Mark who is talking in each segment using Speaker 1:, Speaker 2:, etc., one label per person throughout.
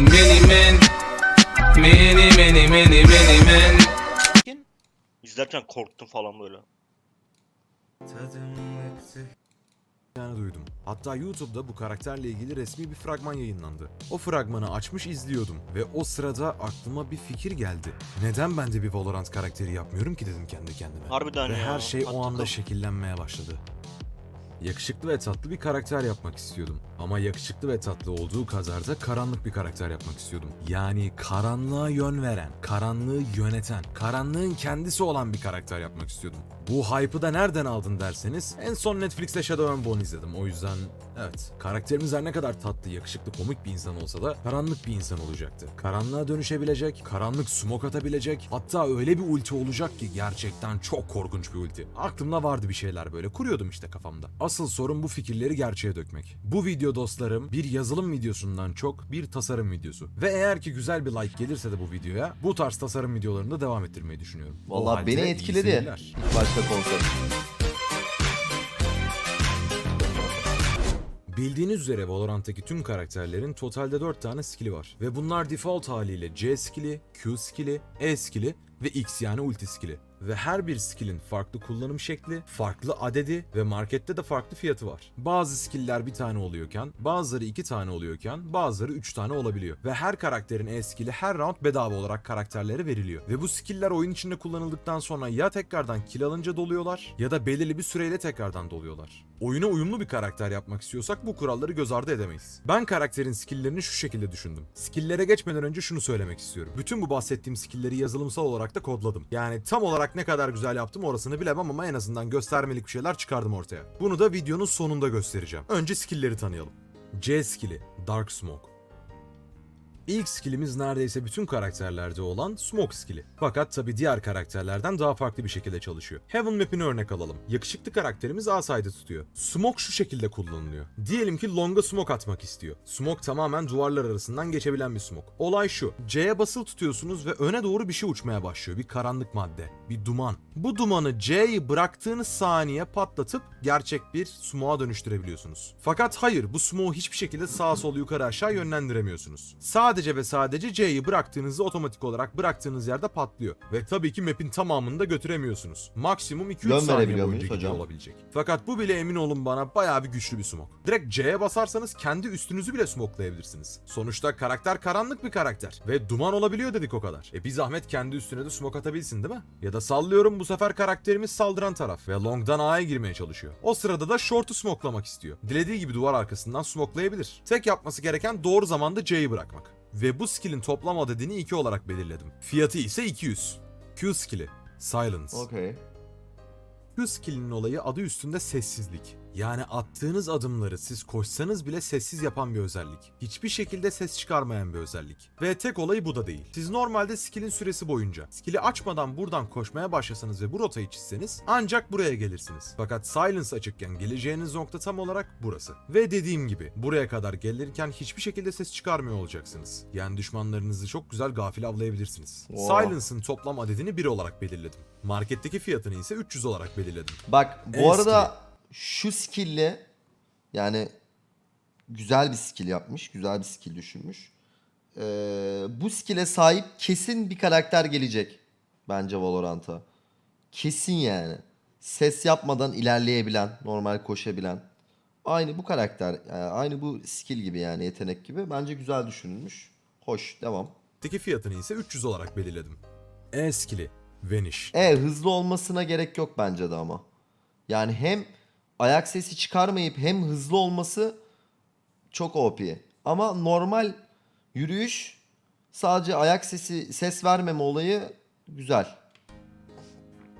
Speaker 1: Many men, many, many, many, many men.
Speaker 2: İzlerken korktum falan böyle.
Speaker 3: Yani duydum. Hatta YouTube'da bu karakterle ilgili resmi bir fragman yayınlandı. O fragmanı açmış izliyordum ve o sırada aklıma bir fikir geldi. Neden ben de bir Valorant karakteri yapmıyorum ki dedim kendi kendime.
Speaker 2: Harbiden
Speaker 3: ve
Speaker 2: ya.
Speaker 3: her şey o
Speaker 2: Tatlı
Speaker 3: anda şekillenmeye başladı. Yakışıklı ve tatlı bir karakter yapmak istiyordum. Ama yakışıklı ve tatlı olduğu kadar da karanlık bir karakter yapmak istiyordum. Yani karanlığa yön veren, karanlığı yöneten, karanlığın kendisi olan bir karakter yapmak istiyordum. Bu hype'ı da nereden aldın derseniz en son Netflix'te Shadow and Bone izledim. O yüzden evet karakterimiz her ne kadar tatlı, yakışıklı, komik bir insan olsa da karanlık bir insan olacaktı. Karanlığa dönüşebilecek, karanlık smoke atabilecek hatta öyle bir ulti olacak ki gerçekten çok korkunç bir ulti. Aklımda vardı bir şeyler böyle kuruyordum işte kafamda. Asıl sorun bu fikirleri gerçeğe dökmek. Bu video dostlarım bir yazılım videosundan çok bir tasarım videosu. Ve eğer ki güzel bir like gelirse de bu videoya bu tarz tasarım videolarını da devam ettirmeyi düşünüyorum. Halde
Speaker 4: beni etkiledi.
Speaker 3: seyirler.
Speaker 4: Başta konsept.
Speaker 3: Bildiğiniz üzere Valorant'taki tüm karakterlerin totalde 4 tane skill'i var. Ve bunlar default haliyle C skill'i, Q skill'i, E skill'i ve X yani ulti skill'i. Ve her bir skill'in farklı kullanım şekli, farklı adedi ve markette de farklı fiyatı var. Bazı skill'ler bir tane oluyorken, bazıları iki tane oluyorken, bazıları üç tane olabiliyor. Ve her karakterin E skill'i her round bedava olarak karakterlere veriliyor. Ve bu skill'ler oyun içinde kullanıldıktan sonra ya tekrardan kill alınca doluyorlar ya da belirli bir süreyle tekrardan doluyorlar. Oyuna uyumlu bir karakter yapmak istiyorsak bu kuralları göz ardı edemeyiz. Ben karakterin skill'lerini şu şekilde düşündüm. Skill'lere geçmeden önce şunu söylemek istiyorum. Bütün bu bahsettiğim skill'leri yazılımsal olarak da kodladım. Yani tam olarak ne kadar güzel yaptım orasını bilemem ama en azından göstermelik bir şeyler çıkardım ortaya. Bunu da videonun sonunda göstereceğim. Önce skill'leri tanıyalım. C skill'i Dark Smoke. İlk skillimiz neredeyse bütün karakterlerde olan Smoke skill'i. Fakat tabi diğer karakterlerden daha farklı bir şekilde çalışıyor. Heaven Map'ini örnek alalım. Yakışıklı karakterimiz A side'ı tutuyor. Smoke şu şekilde kullanılıyor. Diyelim ki Long'a smoke atmak istiyor. Smoke tamamen duvarlar arasından geçebilen bir smoke. Olay şu. C'ye basılı tutuyorsunuz ve öne doğru bir şey uçmaya başlıyor. Bir karanlık madde. Bir duman. Bu dumanı C'yi bıraktığınız saniye patlatıp gerçek bir smoke'a dönüştürebiliyorsunuz. Fakat hayır bu smoke'u hiçbir şekilde sağa sol yukarı aşağı yönlendiremiyorsunuz. Sadece ve sadece C'yi bıraktığınızda otomatik olarak bıraktığınız yerde patlıyor. Ve tabii ki map'in tamamını da götüremiyorsunuz. Maksimum 2-3
Speaker 4: Yön
Speaker 3: saniye boyunca
Speaker 4: hocam?
Speaker 3: olabilecek. Fakat bu bile emin olun bana bayağı bir güçlü bir smoke. Direkt C'ye basarsanız kendi üstünüzü bile smokelayabilirsiniz. Sonuçta karakter karanlık bir karakter. Ve duman olabiliyor dedik o kadar. E bir zahmet kendi üstüne de smoke atabilsin değil mi? Ya da sallıyorum bu sefer karakterimiz saldıran taraf ve long'dan A'ya girmeye çalışıyor. O sırada da short'u smokelamak istiyor. Dilediği gibi duvar arkasından smokelayabilir. Tek yapması gereken doğru zamanda C'yi bırakmak. Ve bu skill'in toplam adedini 2 olarak belirledim. Fiyatı ise 200. Q skill'i Silence.
Speaker 4: Okey.
Speaker 3: Q skill'inin olayı adı üstünde sessizlik. Yani attığınız adımları siz koşsanız bile sessiz yapan bir özellik. Hiçbir şekilde ses çıkarmayan bir özellik. Ve tek olayı bu da değil. Siz normalde skill'in süresi boyunca skill'i açmadan buradan koşmaya başlasanız ve bu rotayı çizseniz ancak buraya gelirsiniz. Fakat silence açıkken geleceğiniz nokta tam olarak burası. Ve dediğim gibi buraya kadar gelirken hiçbir şekilde ses çıkarmıyor olacaksınız. Yani düşmanlarınızı çok güzel gafil avlayabilirsiniz.
Speaker 4: Wow.
Speaker 3: Silence'ın toplam adedini 1 olarak belirledim. Marketteki fiyatını ise 300 olarak belirledim.
Speaker 4: Bak bu
Speaker 3: En
Speaker 4: arada şu skill'le yani güzel bir skill yapmış. Güzel bir skill düşünmüş. Ee, bu skill'e sahip kesin bir karakter gelecek. Bence Valorant'a. Kesin yani. Ses yapmadan ilerleyebilen, normal koşabilen. Aynı bu karakter, yani aynı bu skill gibi yani yetenek gibi. Bence güzel düşünülmüş. Hoş, devam.
Speaker 3: Teki fiyatını ise 300 olarak belirledim. E skill'i Vanish.
Speaker 4: E hızlı olmasına gerek yok bence de ama. Yani hem ayak sesi çıkarmayıp hem hızlı olması çok OP. Ama normal yürüyüş sadece ayak sesi ses vermeme olayı güzel.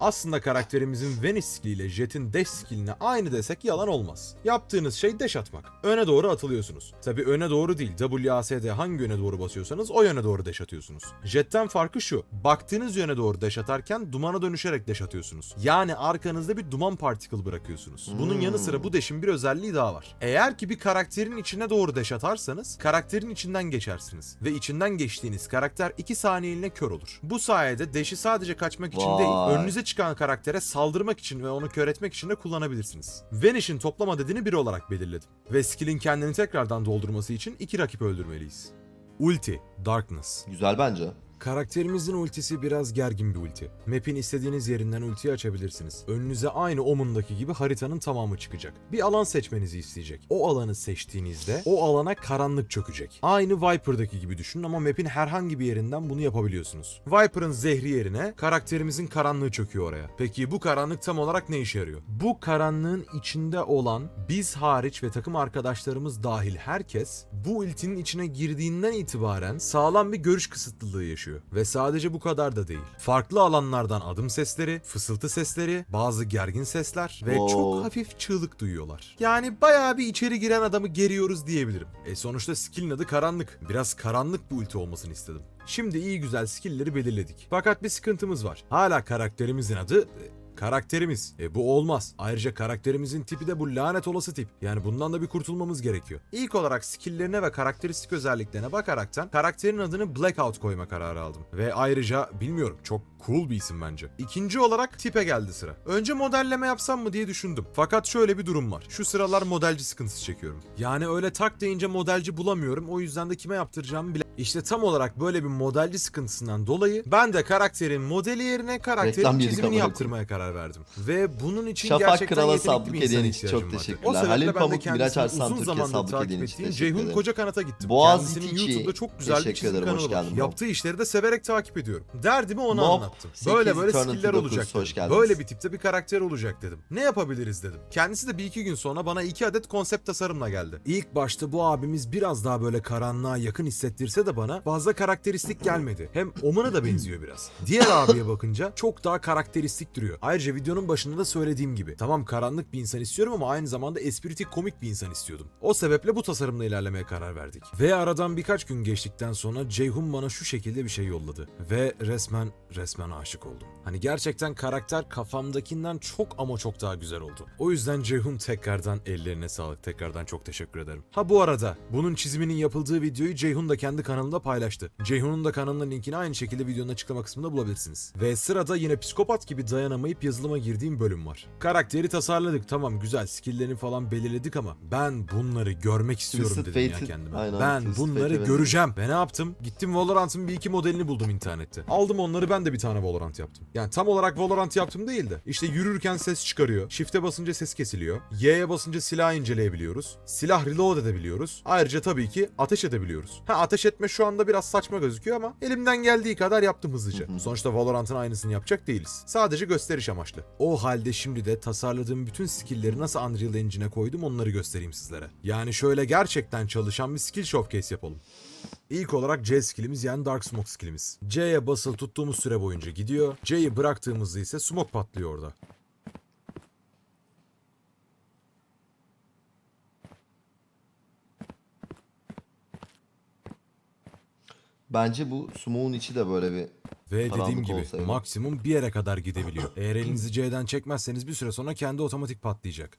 Speaker 3: Aslında karakterimizin Vanish skill ile Jet'in Dash skill'ine aynı desek yalan olmaz. Yaptığınız şey dash atmak. Öne doğru atılıyorsunuz. Tabi öne doğru değil. WASD hangi yöne doğru basıyorsanız o yöne doğru dash atıyorsunuz. Jet'ten farkı şu. Baktığınız yöne doğru dash atarken dumana dönüşerek dash atıyorsunuz. Yani arkanızda bir duman particle bırakıyorsunuz. Bunun yanı sıra bu dash'in bir özelliği daha var. Eğer ki bir karakterin içine doğru dash atarsanız karakterin içinden geçersiniz. Ve içinden geçtiğiniz karakter 2 saniyeliğine kör olur. Bu sayede dash'i sadece kaçmak için değil,
Speaker 4: Vay.
Speaker 3: önünüze çıkan karaktere saldırmak için ve onu kör etmek için de kullanabilirsiniz. Vanish'in toplam adedini 1 olarak belirledim. Ve skill'in kendini tekrardan doldurması için iki rakip öldürmeliyiz. Ulti, Darkness.
Speaker 4: Güzel bence.
Speaker 3: Karakterimizin ultisi biraz gergin bir ulti. Map'in istediğiniz yerinden ultiyi açabilirsiniz. Önünüze aynı Omen'daki gibi haritanın tamamı çıkacak. Bir alan seçmenizi isteyecek. O alanı seçtiğinizde o alana karanlık çökecek. Aynı Viper'daki gibi düşünün ama map'in herhangi bir yerinden bunu yapabiliyorsunuz. Viper'ın zehri yerine karakterimizin karanlığı çöküyor oraya. Peki bu karanlık tam olarak ne işe yarıyor? Bu karanlığın içinde olan biz hariç ve takım arkadaşlarımız dahil herkes bu ultinin içine girdiğinden itibaren sağlam bir görüş kısıtlılığı yaşıyor. Ve sadece bu kadar da değil. Farklı alanlardan adım sesleri, fısıltı sesleri, bazı gergin sesler ve
Speaker 4: Wow.
Speaker 3: çok hafif çığlık duyuyorlar. Yani bayağı bir içeri giren adamı geriyoruz diyebilirim. E sonuçta skill'in adı karanlık. Biraz karanlık bir ulti olmasını istedim. Şimdi iyi güzel skill'leri belirledik. Fakat bir sıkıntımız var. Hala karakterimizin adı Karakterimiz. E bu olmaz. Ayrıca karakterimizin tipi de bu lanet olası tip. Yani bundan da bir kurtulmamız gerekiyor. İlk olarak skill'lerine ve karakteristik özelliklerine bakaraktan karakterin adını Blackout koyma kararı aldım. Ve ayrıca bilmiyorum çok cool bir isim bence. İkinci olarak tipe geldi sıra. Önce modelleme yapsam mı diye düşündüm. Fakat şöyle bir durum var. Şu sıralar modelci sıkıntısı çekiyorum. Yani öyle tak deyince modelci bulamıyorum. O yüzden de kime yaptıracağımı bile... İşte tam olarak böyle bir modelci sıkıntısından dolayı ben de karakterin modeli yerine
Speaker 4: Reklam
Speaker 3: karakterin
Speaker 4: yedik
Speaker 3: çizimini
Speaker 4: amına
Speaker 3: yaptırmaya karar verdim. Ve bunun için
Speaker 4: Şafak
Speaker 3: gerçekten
Speaker 4: Kral'a
Speaker 3: yetenekli
Speaker 4: sablık
Speaker 3: bir
Speaker 4: hediyen
Speaker 3: insana
Speaker 4: için çok
Speaker 3: ihtiyacım vardı.
Speaker 4: teşekkürler.
Speaker 3: O sebeple
Speaker 4: Halil
Speaker 3: ben de
Speaker 4: Pamuk, Miraç
Speaker 3: kendisini
Speaker 4: Arslan
Speaker 3: uzun
Speaker 4: Türkiye
Speaker 3: zamandır
Speaker 4: sablık
Speaker 3: takip
Speaker 4: hediyen için
Speaker 3: ettiğim
Speaker 4: teşekkür
Speaker 3: Ceyhun
Speaker 4: ederim.
Speaker 3: Koca Kanat'a gittim.
Speaker 4: Boğaziçi
Speaker 3: Kendisinin
Speaker 4: Teach'i
Speaker 3: YouTube'da çok güzel bir
Speaker 4: teşekkür
Speaker 3: çizim
Speaker 4: ederim, hoş
Speaker 3: kanalı var.
Speaker 4: geldin.
Speaker 3: Yaptığı işleri de severek takip ediyorum. Derdimi ona
Speaker 4: Mob,
Speaker 3: anlattım.
Speaker 4: 8
Speaker 3: Böyle böyle
Speaker 4: Eternity
Speaker 3: skiller
Speaker 4: 9,
Speaker 3: olacak
Speaker 4: hoş
Speaker 3: dedim.
Speaker 4: geldiniz.
Speaker 3: Böyle bir tipte bir karakter olacak dedim. Ne yapabiliriz dedim. Kendisi de bir iki gün sonra bana iki adet konsept tasarımla geldi. İlk başta bu abimiz biraz daha böyle karanlığa yakın hissettirse de bana fazla karakteristik gelmedi. Hem Oman'a da benziyor biraz. Diğer abiye bakınca çok daha karakteristik duruyor. Ayrıca videonun başında da söylediğim gibi. Tamam karanlık bir insan istiyorum ama aynı zamanda espritik komik bir insan istiyordum. O sebeple bu tasarımla ilerlemeye karar verdik. Ve aradan birkaç gün geçtikten sonra Ceyhun bana şu şekilde bir şey yolladı. Ve resmen resmen aşık oldum. Hani gerçekten karakter kafamdakinden çok ama çok daha güzel oldu. O yüzden Ceyhun tekrardan ellerine sağlık. Tekrardan çok teşekkür ederim. Ha bu arada bunun çiziminin yapıldığı videoyu Ceyhun da kendi kanalında paylaştı. Ceyhun'un da kanalının linkini aynı şekilde videonun açıklama kısmında bulabilirsiniz. Ve sırada yine psikopat gibi dayanamayıp yazılıma girdiğim bölüm var. Karakteri tasarladık tamam güzel skill'lerini falan belirledik ama ben bunları görmek istiyorum
Speaker 4: Twisted
Speaker 3: dedim ya kendime.
Speaker 4: Aynen,
Speaker 3: ben
Speaker 4: Twisted
Speaker 3: bunları göreceğim. Ve ne yaptım? Gittim Valorant'ın bir iki modelini buldum internette. Aldım onları ben de bir tane Valorant yaptım. Yani tam olarak Valorant yaptım değil de işte yürürken ses çıkarıyor. Shift'e basınca ses kesiliyor. Y'ye basınca silah inceleyebiliyoruz. Silah reload edebiliyoruz. Ayrıca tabii ki ateş edebiliyoruz. Ha ateş etme şu anda biraz saçma gözüküyor ama elimden geldiği kadar yaptım hızlıca. Sonuçta Valorant'ın aynısını yapacak değiliz. Sadece gösteriş amaçlı. O halde şimdi de tasarladığım bütün skill'leri nasıl Unreal Engine'e koydum onları göstereyim sizlere. Yani şöyle gerçekten çalışan bir skill showcase yapalım. İlk olarak C skillimiz yani Dark Smoke skillimiz. C'ye basılı tuttuğumuz süre boyunca gidiyor. C'yi bıraktığımızda ise smoke patlıyor orada.
Speaker 4: Bence bu smoke'un içi de böyle bir
Speaker 3: Ve
Speaker 4: Karanlık
Speaker 3: dediğim gibi
Speaker 4: olsaydı.
Speaker 3: maksimum bir yere kadar gidebiliyor. Eğer elinizi C'den çekmezseniz bir süre sonra kendi otomatik patlayacak.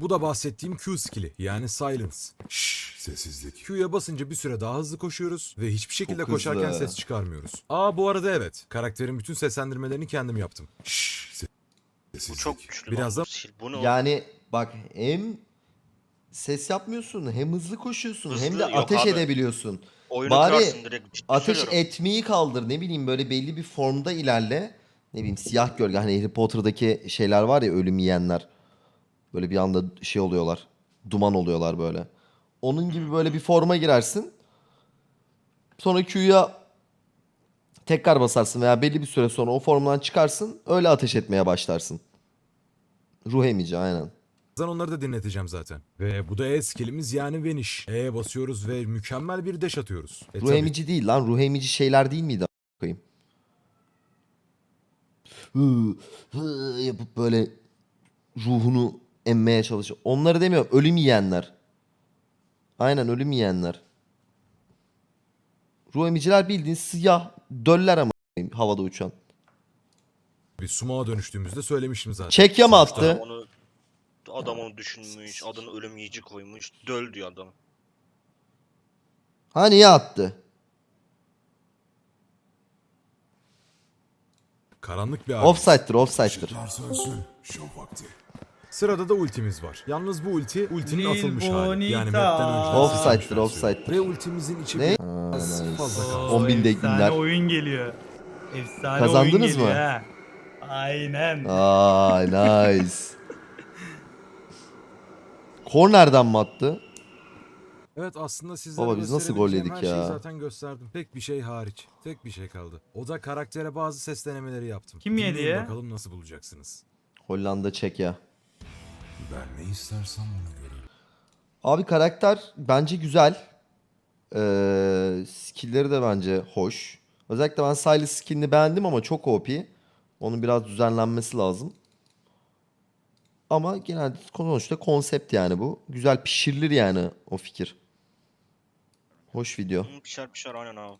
Speaker 3: Bu da bahsettiğim Q skill'i yani silence. Şşş sessizlik. Q'ya basınca bir süre daha hızlı koşuyoruz ve hiçbir şekilde
Speaker 4: Çok
Speaker 3: koşarken
Speaker 4: hızlı.
Speaker 3: ses çıkarmıyoruz. Aa bu arada evet. Karakterin bütün seslendirmelerini kendim yaptım. Şşş
Speaker 2: Bu
Speaker 3: sessizlik.
Speaker 2: çok güçlü.
Speaker 3: Biraz da
Speaker 2: bu. Bu ne oğlum?
Speaker 4: yani bak hem ses yapmıyorsun hem hızlı koşuyorsun hem
Speaker 2: Hızlı
Speaker 4: de
Speaker 2: yok
Speaker 4: ateş
Speaker 2: abi.
Speaker 4: edebiliyorsun.
Speaker 2: Oyunu
Speaker 4: bari
Speaker 2: kırarsın direkt. ciddi
Speaker 4: Ateş
Speaker 2: söylüyorum.
Speaker 4: etmeyi kaldır ne bileyim böyle belli bir formda ilerle. Ne bileyim siyah gölge hani Harry Potter'daki şeyler var ya ölüm yiyenler. Böyle bir anda şey oluyorlar. Duman oluyorlar böyle. Onun gibi böyle bir forma girersin. Sonra Q'ya tekrar basarsın veya belli bir süre sonra o formdan çıkarsın. Öyle ateş etmeye başlarsın. Ruh emici aynen.
Speaker 3: Birazdan onları da dinleteceğim zaten. Ve bu da E skillimiz yani Vanish. E'ye basıyoruz ve mükemmel bir dash atıyoruz. E
Speaker 4: Ruh
Speaker 3: tabii,
Speaker 4: emici değil lan. Ruh emici şeyler değil miydi? a- koyayım? Hı, hı yapıp böyle ruhunu emmeye çalışıyor. Onları demiyorum. Ölüm yiyenler. Aynen ölüm yiyenler. Ruh emiciler bildiğin siyah döller ama havada uçan.
Speaker 3: bir sumağa dönüştüğümüzde söylemiştim zaten.
Speaker 4: Çekya mı
Speaker 3: Sonuçta
Speaker 4: attı?
Speaker 2: Onu adam onu düşünmüş. Adını ölüm yiyici koymuş. Döl diyor adam.
Speaker 4: Ha niye attı?
Speaker 3: Karanlık bir abi.
Speaker 4: Offside'dır offside'dır.
Speaker 3: Sırada da ultimiz var. Yalnız bu ulti ultinin
Speaker 5: Lil
Speaker 3: atılmış hali. Yani
Speaker 5: Bonita.
Speaker 3: map'ten önce. Versiyonu.
Speaker 4: offside'dır.
Speaker 3: Ve ultimizin içi
Speaker 4: Ne?
Speaker 3: biraz fazla kaldı.
Speaker 5: Oo,
Speaker 4: 10.000 de
Speaker 5: efsane
Speaker 4: günler.
Speaker 5: oyun geliyor. Efsane
Speaker 4: Kazandınız
Speaker 5: oyun geliyor
Speaker 4: mı?
Speaker 5: ha. Aynen.
Speaker 4: Ay nice. Kornerden mi attı?
Speaker 3: Evet aslında sizlere
Speaker 4: Baba biz nasıl gol
Speaker 3: gösterebileceğim
Speaker 4: yedik
Speaker 3: her şeyi
Speaker 4: ya?
Speaker 3: zaten gösterdim. Tek bir şey hariç. Tek bir şey kaldı. O da karaktere bazı ses denemeleri yaptım.
Speaker 5: Kim yedi
Speaker 3: Dinleyin
Speaker 5: ya?
Speaker 3: Bakalım nasıl bulacaksınız.
Speaker 4: Hollanda Çekya.
Speaker 3: Ben ne istersem onu görürüm.
Speaker 4: Abi karakter bence güzel. Ee, skill'leri de bence hoş. Özellikle ben Silas skill'ini beğendim ama çok OP. Onun biraz düzenlenmesi lazım. Ama genelde sonuçta konsept yani bu. Güzel pişirilir yani o fikir. Hoş video.
Speaker 2: Hı, Pişer pişer aynen abi.